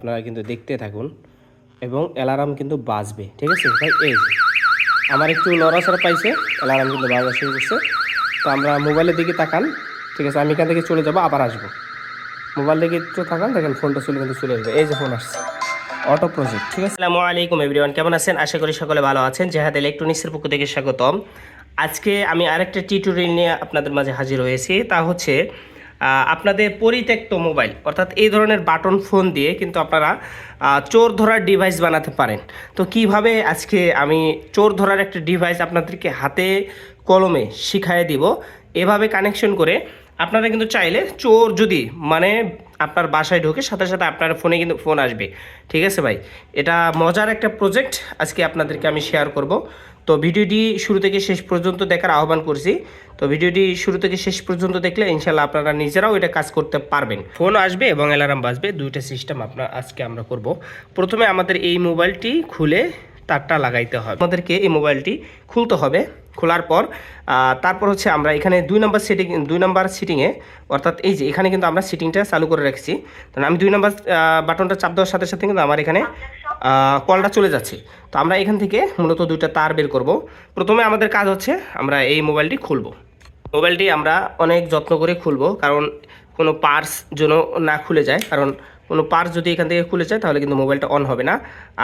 আপনারা কিন্তু দেখতে থাকুন এবং অ্যালার্ম কিন্তু বাজবে, ঠিক আছে? ভাই, এই আমার একটু নড়াচড়া পাইছে, অ্যালার্ম কিন্তু বাজা শুরু করছে। তো আমরা মোবাইলের দিকে তাকান, ঠিক আছে? আমি এখান থেকে চলে যাব, আবার আসব। মোবাইল দিকে একটু তাকান, দেখেন ফোনটা চলে কিন্তু চলে আসবে। এই যে ফোন আসছে, অটো প্রজেক্ট, ঠিক আছে? আসসালামু আলাইকুম এভরিওয়ান, কেমন আছেন? আশা করি সকলে ভালো আছেন। জেহাদ ইলেকট্রনিক্সের পক্ষ থেকে স্বাগতম। আজকে আমি আরেকটা টিউটোরিয়াল নিয়ে আপনাদের মাঝে হাজির হয়েছি। তা হচ্ছে আপনাদের পরিত্যক্ত মোবাইল, অর্থাৎ এই ধরনের বাটন ফোন দিয়ে কিন্তু আপনারা চোর ধরার ডিভাইস বানাতে পারেন। তো কীভাবে আজকে আমি চোর ধরার একটা ডিভাইস আপনাদেরকে হাতে কলমে শিখাই দিব, এভাবে কানেকশন করে আপনারা কিন্তু চাইলে চোর যদি মানে আপনার বাসায় ঢোকে, সাথে সাথে আপনার ফোনে কিন্তু ফোন আসবে। ঠিক আছে ভাই? এটা মজার একটা প্রজেক্ট আজকে আপনাদেরকে আমি শেয়ার করব। তো ভিডিওটি শুরু থেকে শেষ পর্যন্ত দেখার আহ্বান করছি। তো ভিডিওটি শুরু থেকে শেষ পর্যন্ত দেখলে ইনশাল্লাহ আপনারা নিজেরাও এটা কাজ করতে পারবেন। ফোন আসবে এবং অ্যালার্ম বাজবে, দুইটা সিস্টেম আপনার আজকে আমরা করব। প্রথমে আমাদের এই মোবাইলটি খুলে তারটা লাগাইতে হবে। আমাদেরকে এই মোবাইলটি খুলতে হবে। খোলার পর তারপর হচ্ছে আমরা এখানে দুই নম্বর সিটিং, দুই নম্বর সিটিংয়ে, অর্থাৎ এই যে এখানে কিন্তু আমরা সিটিংটা চালু করে রাখছি। আমি দুই নম্বর বাটনটা চাপ দেওয়ার সাথে সাথে কিন্তু আমার এখানে কলটা চলে যাচ্ছে। তো আমরা এখান থেকে মূলত দুইটা তার বের করব। প্রথমে আমাদের কাজ হচ্ছে আমরা এই মোবাইলটি খুলব। মোবাইলটি আমরা অনেক যত্ন করে খুলব, কারণ কোনো পার্স যেন না খুলে যায়, কারণ কোনো পার্স যদি এখান থেকে খুলে যায়, তাহলে কিন্তু মোবাইলটা অন হবে না।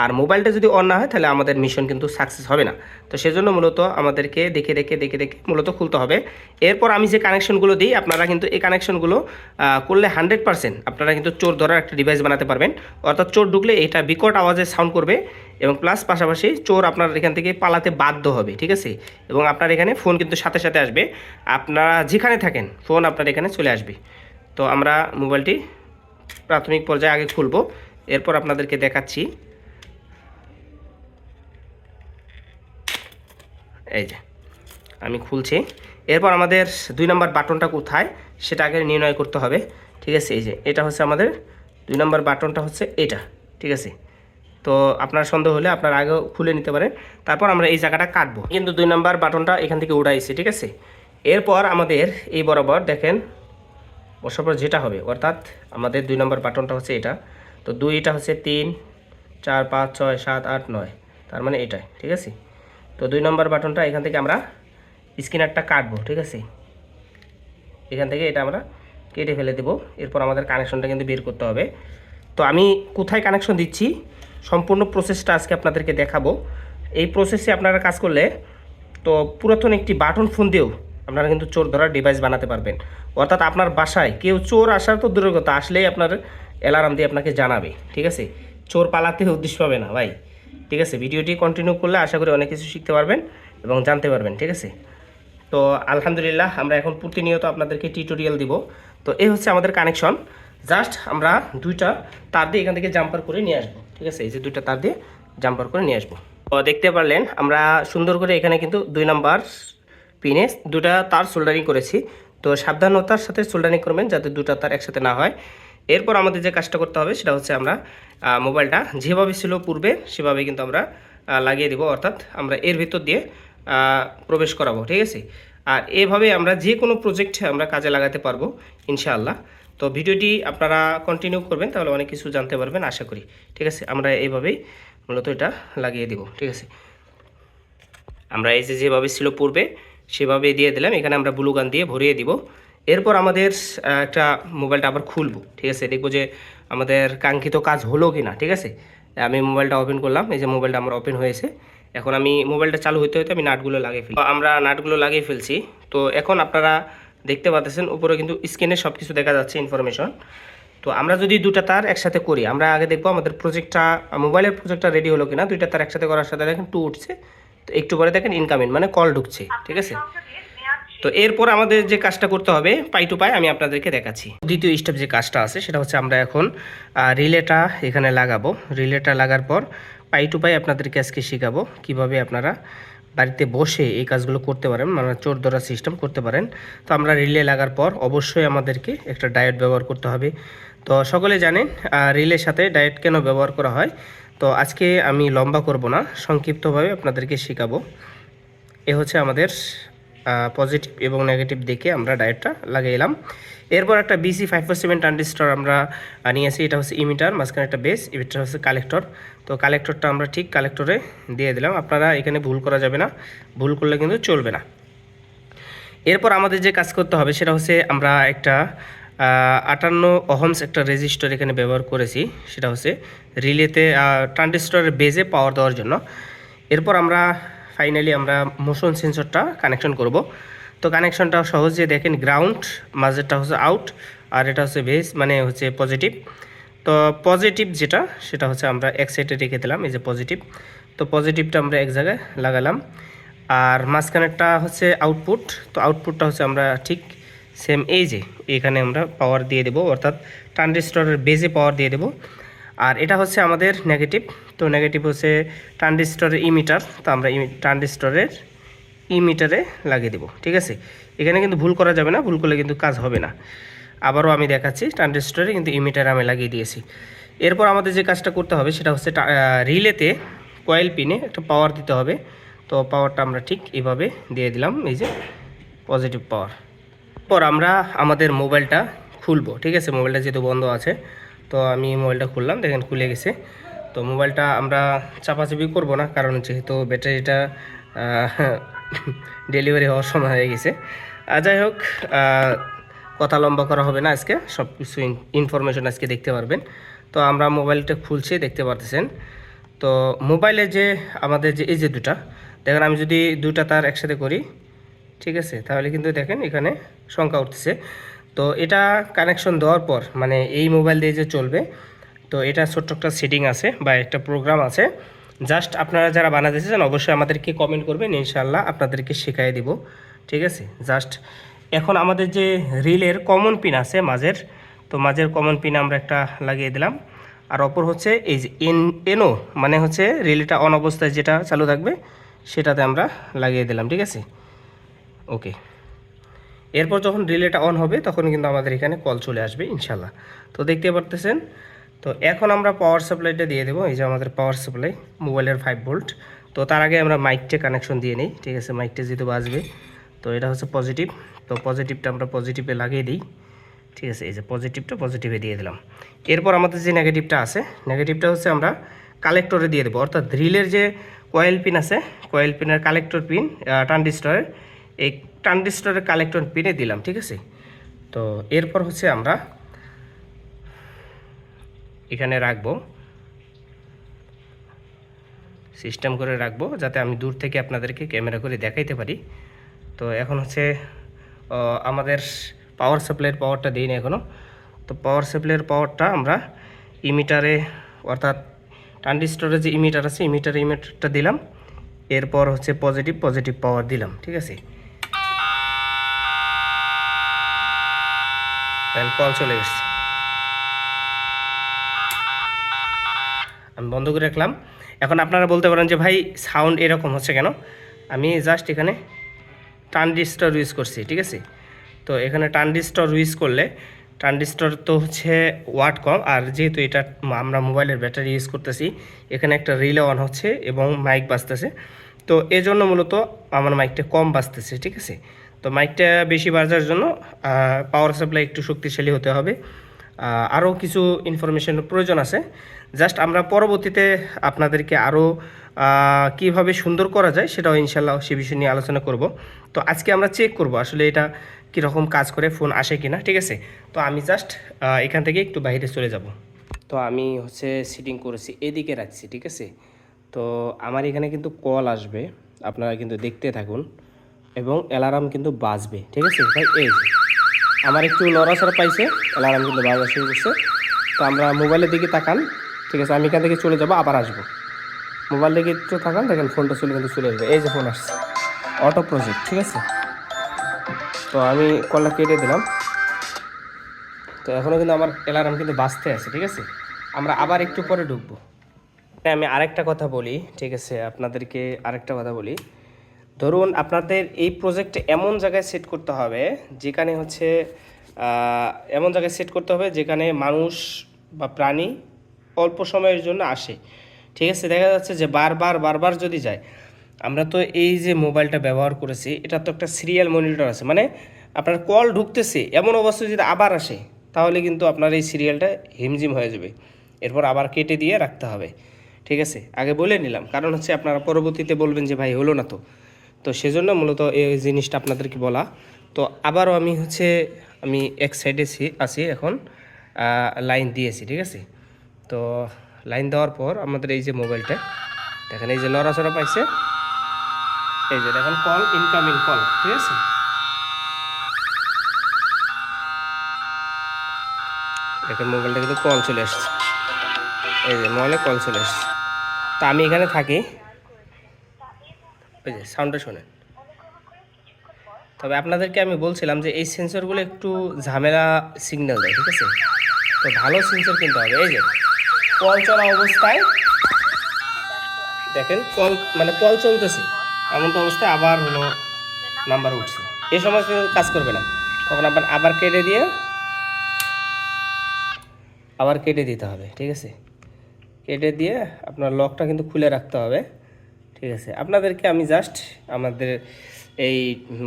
আর মোবাইলটা যদি অন না হয়, তাহলে আমাদের মিশন কিন্তু সাকসেস হবে না। তো সেজন্য মূলত আমাদেরকে দেখে দেখে দেখে দেখে মূলত খুলতে হবে। এরপর আমি যে কানেকশনগুলো দিই, আপনারা কিন্তু এই কানেকশনগুলো করলে হান্ড্রেড পার্সেন্ট আপনারা কিন্তু চোর ধরার একটা ডিভাইস বানাতে পারবেন। অর্থাৎ চোর ঢুকলে এটা বিকট আওয়াজে সাউন্ড করবে এবং প্লাস পাশাপাশি চোর আপনার এখান থেকে পালাতে বাধ্য হবে, ঠিক আছে? এবং আপনার এখানে ফোন কিন্তু সাথে সাথে আসবে। আপনারা যেখানে থাকেন ফোন আপনার এখানে চলে আসবে। তো আমরা মোবাইলটি প্রাথমিক পর্যায়ে আগে খুলব। এরপর আপনাদেরকে দেখাচ্ছি। এই যে, আমি খুলছি। এরপর আমাদের দুই নম্বর বাটনটা কোথায়, সেটা আগে নির্ণয় করতে হবে। ঠিক আছে, এই যে, এটা হচ্ছে আমাদের দুই নম্বর বাটনটা হচ্ছে এটা। ঠিক আছে? তো আপনার সন্দেহ হলে আপনার আগেও খুলে নিতে পারেন। তারপর আমরা এই জায়গাটা কাটবো। কিন্তু দুই নম্বর বাটনটা এখান থেকে উড়াইছি, ঠিক আছে? এরপর আমাদের এই বরাবর দেখেন বসার পর যেটা হবে, অর্থাৎ আমাদের দুই নম্বর বাটনটা হচ্ছে এটা। তো দুই এটা হচ্ছে তিন, চার, পাঁচ, ছয়, সাত, আট, নয়। তার মানে এটাই, ঠিক আছে? তো দুই নম্বর বাটনটা এখান থেকে আমরা স্ক্যানারটা কাটবো, ঠিক আছে? এখান থেকে এটা আমরা কেটে ফেলে দেবো। এরপর আমাদের কানেকশনটা কিন্তু বের করতে হবে। তো আমি কোথায় কানেকশন দিচ্ছি? সম্পূর্ণ প্রসেসটা আজকে আপনাদেরকে দেখাবো। এই প্রসেসে আপনারা কাজ করলে তো পুরাতন একটি বাটন ফোন দিয়েও আপনারা কিন্তু চোর ধরার ডিভাইস বানাতে পারবেন। অর্থাৎ আপনার বাসায় কেউ চোর আসার তো দূরের কথা আসলেই আপনার অ্যালার্ম দিয়ে আপনাকে জানাবে, ঠিক আছে? চোর পালাতে উদ্দেশ্য পাবে না, ভাই, ঠিক আছে? ভিডিওটি কন্টিনিউ করলে আশা করি অনেক কিছু শিখতে পারবেন এবং জানতে পারবেন, ঠিক আছে? তো আলহামদুলিল্লাহ, আমরা এখন প্রতিনিয়ত আপনাদেরকে টিউটোরিয়াল দিব। তো এই হচ্ছে আমাদের কানেকশন জাস্ট আমরা দুইটা তার দিয়ে এখান থেকে জাম্পার করে নিয়ে আসব, ঠিক আছে? এই যে দুইটা তার দিয়ে জাম্পার করে নিয়ে আসব। তো দেখতে পারলেন, আমরা সুন্দর করে এখানে কিন্তু দুই নাম্বার পিনে দুটা তার সোল্ডারিং করেছি। তো সাবধানতার সাথে সোল্ডারিং করবেন যাতে দুটা তার একসাথে না হয়। এরপর আমাদের যে কাজটা করতে হবে সেটা হচ্ছে আমরা মোবাইলটা যেভাবে ছিল পূর্বে সেভাবে কিন্তু আমরা লাগিয়ে দেবো। অর্থাৎ আমরা এর ভিতর দিয়ে প্রবেশ করাবো, ঠিক আছে? আর এভাবে আমরা যে কোনো প্রজেক্টে আমরা কাজে লাগাতে পারব, ইনশাআল্লাহ। তো ভিডিওটি আপনারা কন্টিনিউ করবেন, তাহলে অনেক কিছু জানতে পারবেন, আশা করি। ঠিক আছে? আমরা এইভাবেই মূলত এটা লাগিয়ে দেবো, ঠিক আছে? আমরা এই যে যেভাবে ছিল পূর্বে সেভাবে দিয়ে দিলাম। এখানে আমরা ব্লু গান দিয়ে ভরিয়ে দিব। এরপর আমাদের একটা মোবাইলটা আবার খুলবো, ঠিক আছে? দেখব যে আমাদের কাঙ্ক্ষিত কাজ হলো কি না ঠিক আছে? আমি মোবাইলটা ওপেন করলাম, এই যে মোবাইলটা আমার ওপেন হয়েছে। এখন আমি মোবাইলটা চালু হইতে হইতে আমি নাটগুলো লাগিয়ে ফেলি আমরা নাটগুলো লাগিয়ে ফেলছি। তো এখন আপনারা দেখতে পাচ্ছেন উপরে কিন্তু স্ক্রিনে সব কিছু দেখা যাচ্ছে ইনফরমেশন তো আমরা যদি দুটা তার একসাথে করি, আমরা আগে দেখব আমাদের প্রজেক্টটা মোবাইলের প্রজেক্টটা রেডি হলো কিনা। দুইটা তার একসাথে করার সাথে দেখেন টু উঠছে। তো একটু পরে দেখেন ইনকামিং মানে কল ঢুকছে ঠিক আছে? তো এরপর আমাদের যে কাজটা করতে হবে পাই টু পাই আমি আপনাদেরকে দেখাচ্ছি। দ্বিতীয় স্টেপ যে কাজটা আছে সেটা হচ্ছে আমরা এখন রিলেটা এখানে লাগাবো। রিলেটা লাগার পর পাই টু পাই আপনাদেরকে আজকে শেখাবো কীভাবে আপনারা বাড়িতে বসে এই কাজগুলো করতে পারেন মানে চোর ধরা সিস্টেম করতে পারেন। তো আমরা রিলে লাগার পর অবশ্যই আমাদেরকে একটা ডায়েট ব্যবহার করতে হবে। তো সকলে জানেন রিলের সাথে ডায়েট কেন ব্যবহার করা হয়? তো আজকে আমি লম্বা করব না, সংক্ষিপ্তভাবে আপনাদেরকে শেখাবো। এ হচ্ছে আমাদের পজিটিভ এবং নেগেটিভ দেখে আমরা ডায়েটটা লাগিয়ে এলাম এরপর একটা BC five four seven transistor আমরা নিয়েছি এটা হচ্ছে ইমিটার মাঝখানে একটা বেস এটা হচ্ছে কালেক্টর তো কালেক্টরটা আমরা ঠিক কালেক্টরে দিয়ে দিলাম। আপনারা এখানে ভুল করা যাবে না, ভুল করলে কিন্তু চলবে না। এরপর আমাদের যে কাজ করতে হবে, সেটা হচ্ছে আমরা একটা আটান্ন অহমস একটা রেজিস্টার এখানে ব্যবহার করেছি, সেটা হচ্ছে রিলেতে ট্রানজিস্টরের বেজে পাওয়ার দেওয়ার জন্য। এরপর আমরা ফাইনালি আমরা মোশন সেন্সরটা কানেকশন করব। তো কানেকশনটা সহজে দেখেন, গ্রাউন্ড, মাঝেরটা হচ্ছে আউট, আর এটা হচ্ছে বেস মানে হচ্ছে পজিটিভ। তো পজিটিভ যেটা, সেটা হচ্ছে আমরা এক সাইডে রেখে দিলাম, এই যে পজিটিভ। তো পজিটিভটা আমরা এক জায়গায় লাগালাম। আর মাঝখানেরটা হচ্ছে আউটপুট, তো আউটপুটটা হচ্ছে আমরা ঠিক সেম এই যে, এখানে আমরা পাওয়ার দিয়ে দেবো, অর্থাৎ ট্রানজিস্টরের বেজে পাওয়ার দিয়ে দেবো। আর এটা হচ্ছে আমাদের নেগেটিভ তো নেগেটিভ হচ্ছে ট্রানজিস্টরের ইমিটার তো আমরা ট্রানজিস্টরের ইমিটারে লাগিয়ে দেবো, ঠিক আছে? এখানে কিন্তু ভুল করা যাবে না, ভুল করলে কিন্তু কাজ হবে না। আবারও আমি দেখাচ্ছি ট্রানজিস্টরে কিন্তু ইমিটারে আমি লাগিয়ে দিয়েছি। এরপর আমাদের যে কাজটা করতে হবে, সেটা হচ্ছে রিলেতে কয়েল পিনে একটা পাওয়ার দিতে হবে। তো পাওয়ারটা আমরা ঠিক এভাবে দিয়ে দিলাম, এই যে পজিটিভ পাওয়ার পর আমরা আমাদের মোবাইলটা খুলবো, ঠিক আছে? মোবাইলটা যেহেতু বন্ধ আছে, তো আমি মোবাইলটা খুললাম, দেখেন খুলে গেছে। তো মোবাইলটা আমরা চাপাচাপি করব না, কারণ যেহেতু ব্যাটারিটা ডেলিভারি হওয়ার সময় হয়ে গেছে। যাই হোক কথা লম্বা করা হবে না আজকে সব কিছু ইনফরমেশন আজকে দেখতে পারবেন। তো আমরা মোবাইলটা খুলছি, দেখতে পারতেছেন। তো মোবাইলে যে, আমাদের যে, এই যে দুটা, দেখেন আমি যদি দুটা তার একসাথে করি ঠিক আছে? তাহলে কিন্তু দেখেন এখানে সংখ্যা উঠতেছে তো এটা কানেকশন দেওয়ার পর মানে এই মোবাইল দিয়ে যে চলবে, তো এটা ছোট্ট একটা সেটিং আছে বা একটা প্রোগ্রাম আছে। জাস্ট আপনারা যারা বানাতে চান অবশ্যই আমাদেরকে কমেন্ট করবেন ইনশাল্লাহ আপনাদেরকে শেখাই দিব। ঠিক আছে? জাস্ট এখন আমাদের যে রিলের কমন পিন আছে মাঝের, তো মাঝের কমন পিন আমরা একটা লাগিয়ে দিলাম। আর অপর হচ্ছে এই যে এন এনও মানে হচ্ছে রিলেটা অন অবস্থায় যেটা চালু থাকবে, সেটাতে আমরা লাগিয়ে দিলাম। ঠিক আছে? ওকে এরপর যখন রিলেটা অন হবে, তখন কিন্তু আমাদের এখানে কল চলে আসবে ইনশাল্লাহ তো দেখতে পারতেছেন? তো এখন আমরা পাওয়ার সাপ্লাইটা দিয়ে দেবো, এই যে আমাদের পাওয়ার সাপ্লাই মোবাইলের ফাইভ ভোল্ট তো তার আগে আমরা মাইকটা কানেকশন দিয়ে নিই, ঠিক আছে? মাইকটা যেহেতু বাজবে, তো এটা হচ্ছে পজিটিভ তো পজিটিভটা আমরা পজিটিভে লাগিয়ে দিই, ঠিক আছে? এই যে পজিটিভটা পজিটিভে দিয়ে দিলাম। এরপর আমাদের যে নেগেটিভটা আছে নেগেটিভটা হচ্ছে আমরা কালেক্টরে দিয়ে দেবো। অর্থাৎ ড্রিলের যে কয়েল পিন আছে কয়েল পিনের কালেক্টর পিন ট্রানজিস্টরের এই ট্রানজিস্টরের কালেক্টর পিনে দিলাম, ঠিক আছে? তো এরপর হচ্ছে আমরা এখানে রাখব, সিস্টেম করে রাখব, যাতে আমি দূর থেকে আপনাদেরকে ক্যামেরা করে দেখাইতে পারি। তো এখন হচ্ছে আমাদের পাওয়ার সাপ্লাইয়ের পাওয়ারটা দিই না এখনও তো পাওয়ার সাপ্লাইয়ের পাওয়ারটা আমরা ইমিটারে অর্থাৎ ট্রানজিস্টরের যে ইমিটার আছে ইমিটারে ইমিটারটা দিলাম। এরপর হচ্ছে পজিটিভ পজিটিভ পাওয়ার দিলাম, ঠিক আছে? কল চলে এসছে। আমি বন্ধ করে রাখলাম। এখন আপনারা বলতে পারেন যে, ভাই সাউন্ড এরকম হচ্ছে কেন? আমি জাস্ট এখানে ট্রানজিস্টর ইউজ করছি, ঠিক আছে? তো এখানে ট্রানজিস্টর ইউজ করলে ট্রানজিস্টর তো হচ্ছে ওয়াট কম আর যেহেতু এটা আমরা মোবাইলের ব্যাটারি ইউজ করতেছি, এখানে একটা রিলে অন হচ্ছে এবং মাইক বাজতেছে। তো এই জন্য মূলত আমার মাইকটা কম বাজতেছে, ঠিক আছে? তো মাইকটা বেশি বাজার জন্য পাওয়ার সাপ্লাই একটু শক্তিশালী হতে হবে। আরও কিছু ইনফরমেশনের প্রয়োজন আছে। জাস্ট আমরা পরবর্তীতে আপনাদেরকে আরও কীভাবে সুন্দর করা যায় সেটাও ইনশাল্লাহ সে বিষয় নিয়ে আলোচনা করব। তো আজকে আমরা চেক করব আসলে এটা কীরকম কাজ করে ফোন আসে কিনা, ঠিক আছে? তো আমি জাস্ট এখান থেকে একটু বাইরে চলে যাব। তো আমি হচ্ছে সিটিং করেছি, এদিকে রাখছি, ঠিক আছে? তো আমার এখানে কিন্তু কল আসবে, আপনারা কিন্তু দেখতে থাকুন। এবং অ্যালার্ম কিন্তু বাজবে, ঠিক আছে? ভাই, এই। আমার একটু নড়াচড়া পাইছে, অ্যালার্ম কিন্তু বাজা শুরু করছে। তো আমরা মোবাইলের দিকে তাকান, ঠিক আছে? আমি এখান থেকে চলে যাব, আবার আসব। মোবাইল দিকে একটু তাকান, দেখেন ফোনটা চলে কিন্তু চলে আসবে। এই যে ফোন আসছে, অটো প্রজেক্ট, ঠিক আছে? তো আমি কলটা কেটে দিলাম। তো এখনও কিন্তু আমার অ্যালার্ম কিন্তু বাজতে আছে, ঠিক আছে? আমরা আবার একটু পরে ঢুকবো। আমি আরেকটা কথা বলি, ঠিক আছে? আপনাদেরকে আরেকটা কথা বলি। ধরুন আপনাদের এই প্রজেক্টে এমন জায়গায় সেট করতে হবে, যেখানে হচ্ছে এমন জায়গায় সেট করতে হবে যেখানে মানুষ বা প্রাণী অল্প সময়ের জন্য আসে। ঠিক আছে? দেখা যাচ্ছে যে বারবার বারবার যদি যায়, আমরা তো এই যে মোবাইলটা ব্যবহার করেছি, এটা তো একটা সিরিয়াল মনিটর আছে। মানে আপনার কল ঢুকতেছে, এমন অবস্থায় যদি আবার আসে, তাহলে কিন্তু আপনার এই সিরিয়ালটা হিমজিম হয়ে যাবে। এরপর আবার কেটে দিয়ে রাখতে হবে। ঠিক আছে? আগে বলে নিলাম। কারণ হচ্ছে আপনারা পরবর্তীতে বলবেন যে, ভাই, হলো না তো। তো সেজন্য মূলত এই জিনিসটা আপনাদেরকে বলা। তো আবারও আমি হচ্ছে, আমি এক সাইডে আছি এখন লাইন দিয়েছি ঠিক আছে? তো লাইন দেওয়ার পর আমাদের এই যে মোবাইলটা দেখেন এই যে নড়াচড়া পাইছে। এই যে দেখেন কল ইনকামিং কল ঠিক আছে? দেখেন মোবাইলটা কিন্তু কল চলে আসছে। এই যে মোবাইলে কল চলে আসছে। তা আমি এখানে থাকি। ওই যে সাউন্ডটা শোনেন। তবে আপনাদেরকে আমি বলছিলাম যে এই সেন্সরগুলো একটু ঝামেলা সিগন্যাল দেয়, ঠিক আছে? তো ভালো সেন্সর কিনতে হবে। এই যে, কল চলা অবস্থায় দেখেন, কল মানে কল চলতেছে। এমন তো অবস্থায় আবার হলো নাম্বার উঠছে। এই সময় কাজ করবে না। তখন আবার আবার কেটে দিয়ে আবার কেটে দিতে হবে, ঠিক আছে? কেটে দিয়ে আপনার লকটা কিন্তু খুলে রাখতে হবে। ঠিক আছে। আপনাদেরকে আমি জাস্ট আমাদের এই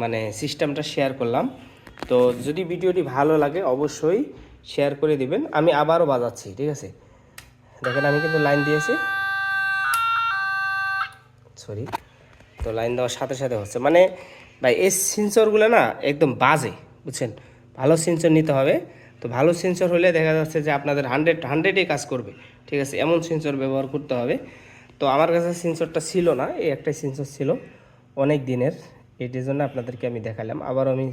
মানে সিস্টেমটা শেয়ার করলাম। তো যদি ভিডিওটি ভালো লাগে, অবশ্যই শেয়ার করে দিবেন। আমি আবারও বাজাচ্ছি, ঠিক আছে? দেখেন, আমি কিন্তু লাইন দিয়েছি। সরি তো লাইন দেওয়ার সাথে সাথে হচ্ছে মানে ভাই, এই সেন্সরগুলো না একদম বাজে, বুঝছেন? ভালো সেন্সর নিতে হবে। তো ভালো সেন্সর হলে দেখা যাচ্ছে যে আপনাদের হান্ড্রেড হান্ড্রেডে কাজ করবে, ঠিক আছে? এমন সেন্সর ব্যবহার করতে হবে তো আমার কাছে সেন্সরটা ছিল না, এই একটাই সেন্সর ছিল অনেক দিনের এটির জন্য আপনাদেরকে আমি দেখালাম। আবার আমি